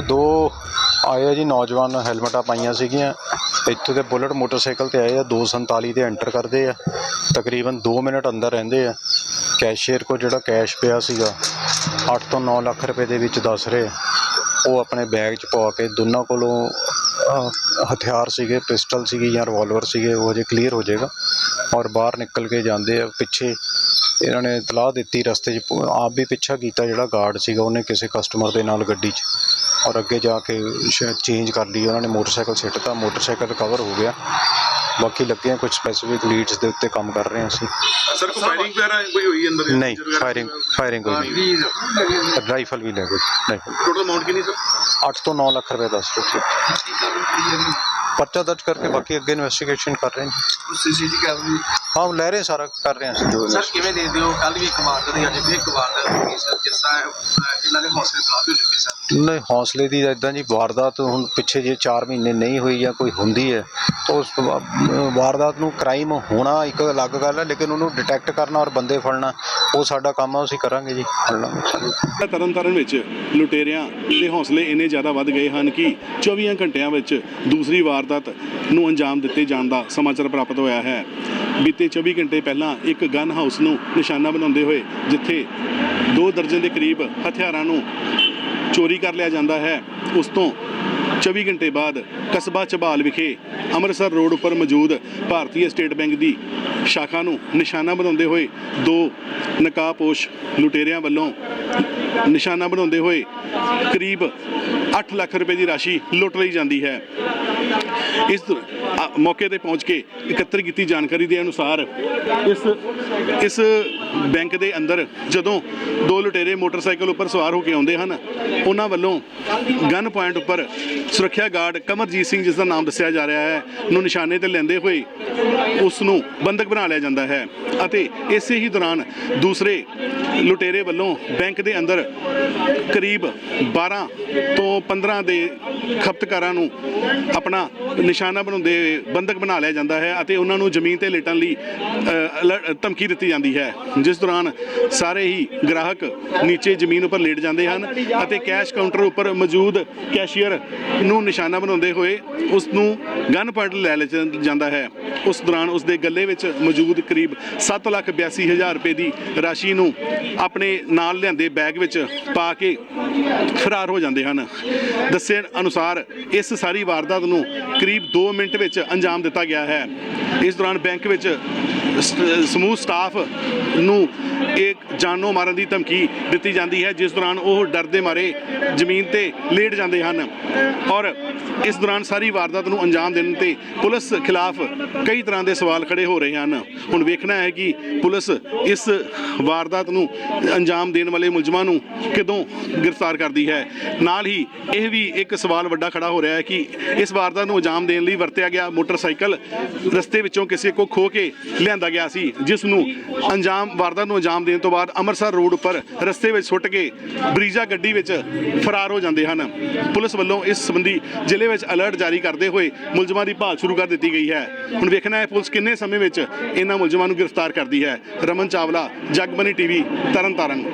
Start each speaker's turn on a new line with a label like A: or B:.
A: ਇਹ ਦੋ ਆਏ ਆ ਜੀ ਨੌਜਵਾਨ ਹੈਲਮਟਾਂ ਪਾਈਆਂ ਸੀਗੀਆਂ। ਇੱਥੇ ਤੇ ਬੁਲਟ ਮੋਟਰਸਾਈਕਲ ਤੇ ਆਏ ਆ 247 ਤੇ ਐਂਟਰ ਕਰਦੇ ਆ। ਤਕਰੀਬਨ 2 ਮਿੰਟ ਅੰਦਰ ਰਹਿੰਦੇ ਆ। ਕੈਸ਼ੀਅਰ ਕੋ ਜਿਹੜਾ ਕੈਸ਼ ਪਿਆ ਸੀਗਾ 8 ਤੋਂ 9 ਲੱਖ ਰੁਪਏ ਦੇ ਵਿੱਚ ਦੱਸ ਰਹੇ ਉਹ ਆਪਣੇ ਬੈਗ 'ਚ ਪਾ ਕੇ ਦੋਨਾਂ ਕੋਲੋਂ ਹਥਿਆਰ ਸੀਗੇ, ਪਿਸਟਲ ਸੀਗੀ ਜਾਂ ਰਿਵਾਲਵਰ ਸੀਗੇ, ਉਹ ਜੇ ਕਲੀਅਰ ਹੋ ਜਾਏਗਾ। ਔਰ ਬਾਹਰ ਨਿਕਲ ਕੇ ਜਾਂਦੇ ਆ, ਪਿੱਛੇ ਇਹਨਾਂ ਨੇ ਇਤਲਾਹ ਦਿੱਤੀ ਰਸਤੇ 'ਚ, ਆਪ ਵੀ ਪਿੱਛਾ ਕੀਤਾ ਜਿਹੜਾ ਗਾਰਡ ਸੀਗਾ, ਉਹਨੇ ਕਿਸੇ ਕਸਟਮਰ ਦੇ ਨਾਲ ਗੱਡੀ 'ਚ। ਔਰ ਅੱਗੇ ਜਾ ਕੇ ਚੇਂਜ ਕਰ ਲਈ ਉਹਨਾਂ ਨੇ ਮੋਟਰਸਾਈਕਲ ਸਿੱਟਤਾ ਮੋਟਰਸਾਈਕਲ ਰਿਕਵਰ ਹੋ ਗਿਆ। ਬਾਕੀ ਲੱਗੇ ਆ ਕੁਝ ਸਪੈਸੀਫਿਕ ਲੀਡਸ ਦੇ ਉੱਤੇ ਕੰਮ ਕਰ ਰਹੇ ਹਾਂ ਅਸੀਂ।
B: ਸਰ ਕੋਈ ਫਾਇਰਿੰਗ ਵਗੈਰਾ ਕੋਈ ਹੋਈ ਅੰਦਰ
A: ਨਹੀਂ? ਫਾਇਰਿੰਗ ਫਾਇਰਿੰਗ ਕੋਈ ਨਹੀਂ। ਰਾਈਫਲ ਵੀ ਲੈ ਗਏ ਰਾਈਫਲ
B: ਟੋਟਲ ਅਮਾਉਂਟ ਕਿੰਨੀ ਸਰ?
A: 8 ਤੋਂ 9 ਲੱਖ ਰੁਪਏ ਦੱਸ ਰਹੇ ਸੀ ਪਰਚਾ ਦਰਜ ਕਰਕੇ ਬਾਕੀ ਅੱਗੇ ਇਨਵੈਸਟੀਗੇਸ਼ਨ ਕਰ ਰਹੇ ਹਾਂ
C: ਸੀਸੀਟੀ ਕੈਮਰੇ
A: ਹਾਂ? ਲੈ ਰਹੇ ਸਾਰਾ ਕਰ ਰਹੇ ਹਾਂ
C: ਸਰ ਕਿਵੇਂ ਦੇਖਦੇ ਹੋ? ਕੱਲ ਵੀ ਇੱਕ ਵਾਰ ਤੇ ਅੱਜ ਵੀ ਇੱਕ ਵਾਰ ਸਰ ਜਿਸ ਤਰ੍ਹਾਂ ਇਹਨਾਂ ਦੇ ਹੌਸਲੇ ਬੁਲੰਦ ਹੋ ਚੁੱਕੇ ਸਰ
A: ਨਹੀਂ ਹੌਸਲੇ ਦੀ ਇਦਾਂ ਜੀ ਵਾਰਦਾਤ ਹੁਣ ਪਿੱਛੇ ਜੇ 4 ਮਹੀਨੇ ਨਹੀਂ ਹੋਈ ਜਾਂ ਕੋਈ ਹੁੰਦੀ ਹੈ ਤਾਂ ਉਸ ਵਾਰਦਾਤ ਨੂੰ ਕ੍ਰਾਈਮ ਹੋਣਾ ਇੱਕ ਅਲੱਗ ਗੱਲ ਹੈ ਲੇਕਿਨ ਉਹਨੂੰ ਡਿਟੈਕਟ ਕਰਨਾ ਔਰ ਬੰਦੇ ਫੜਨਾ ਉਹ ਸਾਡਾ ਕੰਮ ਆ ਅਸੀਂ ਕਰਾਂਗੇ ਜੀ।
B: ਤਰਨਤਾਰਨ ਵਿੱਚ ਲੁਟੇਰਿਆਂ ਦੇ ਹੌਸਲੇ ਇੰਨੇ ਜ਼ਿਆਦਾ ਵੱਧ ਗਏ ਹਨ ਕਿ 24 ਘੰਟਿਆਂ ਵਿੱਚ ਦੂਸਰੀ ਵਾਰਦਾਤ ਨੂੰ ਅੰਜਾਮ ਦਿੱਤੇ ਜਾਣ ਦਾ ਸਮਾਚਾਰ ਪ੍ਰਾਪਤ ਹੋਇਆ ਹੈ। ਬੀਤੇ 24 ਘੰਟੇ ਪਹਿਲਾਂ ਇੱਕ ਗਨ ਹਾਊਸ ਨੂੰ ਨਿਸ਼ਾਨਾ ਬਣਾਉਂਦੇ ਹੋਏ ਜਿੱਥੇ ਦੋ ਦਰਜਨ ਦੇ ਕਰੀਬ ਹਥਿਆਰਾਂ ਨੂੰ ਚੋਰੀ ਕਰ ਲਿਆ ਜਾਂਦਾ ਹੈ। ਉਸ ਤੋਂ 24 ਘੰਟੇ ਬਾਅਦ ਕਸਬਾ ਚਬਾਲ ਵਿਖੇ ਅੰਮ੍ਰਿਤਸਰ ਰੋਡ ਉੱਪਰ ਮੌਜੂਦ ਭਾਰਤੀ ਸਟੇਟ ਬੈਂਕ ਦੀ ਸ਼ਾਖਾ ਨੂੰ ਨਿਸ਼ਾਨਾ ਬਣਾਉਂਦੇ ਹੋਏ ਦੋ ਨਕਾਬਪੋਸ਼ ਲੁਟੇਰਿਆਂ ਵੱਲੋਂ ਨਿਸ਼ਾਨਾ ਬਣਾਉਂਦੇ ਹੋਏ ਕਰੀਬ 8 ਲੱਖ ਰੁਪਏ ਦੀ ਰਾਸ਼ੀ ਲੁੱਟ ਲਈ ਜਾਂਦੀ ਹੈ। ਇਸ ਮੌਕੇ ਤੇ ਪਹੁੰਚ ਕੇ ਇਕੱਤਰ ਕੀਤੀ ਜਾਣਕਾਰੀ ਦੇ ਅਨੁਸਾਰ ਇਸ ਇਸ ਬੈਂਕ ਦੇ ਅੰਦਰ ਜਦੋਂ ਦੋ ਲੁਟੇਰੇ ਮੋਟਰਸਾਈਕਲ ਉੱਪਰ ਸਵਾਰ ਹੋ ਕੇ ਆਉਂਦੇ ਹਨ, ਉਹਨਾਂ ਵੱਲੋਂ ਗਨ ਪੁਆਇੰਟ ਉੱਪਰ ਸੁਰੱਖਿਆ ਗਾਰਡ ਕਮਰਜੀਤ ਸਿੰਘ ਜਿਸ ਦਾ ਨਾਮ ਦੱਸਿਆ ਜਾ ਰਿਹਾ ਹੈ, ਨੂੰ ਨਿਸ਼ਾਨੇ ਤੇ ਲੈਂਦੇ ਹੋਏ ਉਸ ਨੂੰ ਬੰਦਕ ਬਣਾ ਲਿਆ ਜਾਂਦਾ ਹੈ ਅਤੇ ਇਸੇ ਹੀ ਦੌਰਾਨ ਦੂਸਰੇ ਲੁਟੇਰੇ ਵੱਲੋਂ ਬੈਂਕ ਦੇ ਅੰਦਰ ਕਰੀਬ 12 ਤੋਂ 15 ਦੇ ਖਪਤਕਾਰਾਂ ਨੂੰ ਆਪਣਾ ਨਿਸ਼ਾਨਾ ਬਣਾਉਂਦੇ ਹੋਏ ਬੰਦਕ ਬਣਾ ਲਿਆ ਜਾਂਦਾ ਹੈ ਅਤੇ ਉਹਨਾਂ ਨੂੰ ਜ਼ਮੀਨ ਤੇ ਲੇਟਣ ਲਈ ਅ, ਧਮਕੀ ਦਿੱਤੀ ਜਾਂਦੀ ਹੈ। ਜਿਸ ਦੌਰਾਨ ਸਾਰੇ ਹੀ ਗ੍ਰਾਹਕ ਨੀਚੇ ਜ਼ਮੀਨ ਉੱਪਰ ਲੇਟ ਜਾਂਦੇ ਹਨ ਅਤੇ ਕੈਸ਼ ਕਾਊਂਟਰ ਉੱਪਰ ਮੌਜੂਦ ਕੈਸ਼ੀਅਰ ਨੂੰ ਨਿਸ਼ਾਨਾ ਬਣਾਉਂਦੇ ਹੋਏ ਉਸ ਨੂੰ ਗਨ ਪੁਆਇੰਟ ਲੈ ਲਿਆ ਜਾਂਦਾ ਹੈ। ਉਸ ਦੌਰਾਨ ਉਸ ਦੇ ਗੱਲੇ ਵਿੱਚ ਮੌਜੂਦ ਕਰੀਬ 7 ਲੱਖ 82 ਹਜ਼ਾਰ ਰੁਪਏ ਦੀ ਰਾਸ਼ੀ ਨੂੰ ਆਪਣੇ ਨਾਲ ਲਿਆਂਦੇ ਬੈਗ ਵਿੱਚ ਪਾ ਕੇ ਫਰਾਰ ਹੋ ਜਾਂਦੇ ਹਨ। ਦੱਸੇ ਅਨੁਸਾਰ ਇਸ ਸਾਰੀ ਵਾਰਦਾਤ ਨੂੰ ਕਰੀਬ 2 ਮਿੰਟ ਵਿੱਚ ਅੰਜਾਮ ਦਿੱਤਾ ਗਿਆ ਹੈ। ਇਸ ਦੌਰਾਨ ਬੈਂਕ ਵਿੱਚ ਸਮੂਹ ਸਟਾਫ ਨੂੰ ਇੱਕ ਜਾਨੋਂ ਮਾਰਨ ਦੀ ਧਮਕੀ ਦਿੱਤੀ ਜਾਂਦੀ ਹੈ, ਜਿਸ ਦੌਰਾਨ ਉਹ ਡਰਦੇ ਮਾਰੇ ਜ਼ਮੀਨ ਤੇ ਲੇਟ ਜਾਂਦੇ ਹਨ ਔਰ ਇਸ ਦੌਰਾਨ ਸਾਰੀ ਵਾਰਦਾਤ ਨੂੰ ਅੰਜਾਮ ਦੇਣ ਤੇ ਪੁਲਿਸ ਖਿਲਾਫ ਕਈ ਤਰ੍ਹਾਂ ਦੇ ਸਵਾਲ ਖੜੇ ਹੋ ਰਹੇ ਹਨ। ਹੁਣ ਵੇਖਣਾ ਹੈ ਕਿ ਪੁਲਿਸ ਇਸ ਵਾਰਦਾਤ ਨੂੰ ਅੰਜਾਮ ਦੇਣ ਵਾਲੇ ਮੁਲਜ਼ਮਾਂ ਨੂੰ ਕਿਦੋਂ ਗ੍ਰਿਫਤਾਰ ਕਰਦੀ ਹੈ। ਨਾਲ ਹੀ ਇਹ ਵੀ ਇੱਕ ਸਵਾਲ ਵੱਡਾ ਖੜਾ ਹੋ ਰਿਹਾ ਹੈ ਕਿ ਇਸ ਵਾਰਦਾਤ ਨੂੰ ਅੰਜਾਮ ਦੇਣ ਲਈ ਵਰਤਿਆ ਗਿਆ ਮੋਟਰਸਾਈਕਲ ਰਸਤੇ ਵਿੱਚੋਂ ਕਿਸੇ ਕੋ ਖੋ ਕੇ ਲਿਆਂਦਾ ਗਿਆ ਸੀ ਜਿਸ ਨੂੰ ਅੰਜਾਮ, ਵਾਰਦਾਤ ਨੂੰ ਅੰਜਾਮ ਦੇਣ ਤੋਂ ਬਾਅਦ ਅੰਮ੍ਰਿਤਸਰ ਰੋਡ ਉੱਪਰ ਰਸਤੇ ਵਿੱਚ ਸੁੱਟ ਕੇ ਬਰੀਜ਼ਾ ਗੱਡੀ ਵਿੱਚ ਫਰਾਰ ਹੋ ਜਾਂਦੇ ਹਨ। ਪੁਲਿਸ ਵੱਲੋਂ ਇਸ ਸੰਬੰਧੀ ਜ਼ਿਲ੍ਹੇ ਵਿੱਚ ਅਲਰਟ ਜਾਰੀ ਕਰਦੇ ਹੋਏ ਮੁਲਜ਼ਮਾਂ ਦੀ ਭਾਲ ਸ਼ੁਰੂ ਕਰ ਦਿੱਤੀ ਗਈ ਹੈ। ਹੁਣ ਵੇਖਣਾ ਹੈ ਪੁਲਿਸ ਕਿੰਨੇ ਸਮੇਂ ਵਿੱਚ ਇਹਨਾਂ ਮੁਲਜ਼ਮਾਂ ਨੂੰ ਗ੍ਰਿਫਤਾਰ ਕਰਦੀ ਹੈ। ਰਮਨ ਚਾਵਲਾ, ਜਗਬਨੀ ਟੀਵੀ, ਤਰਨਤਾਰਨ।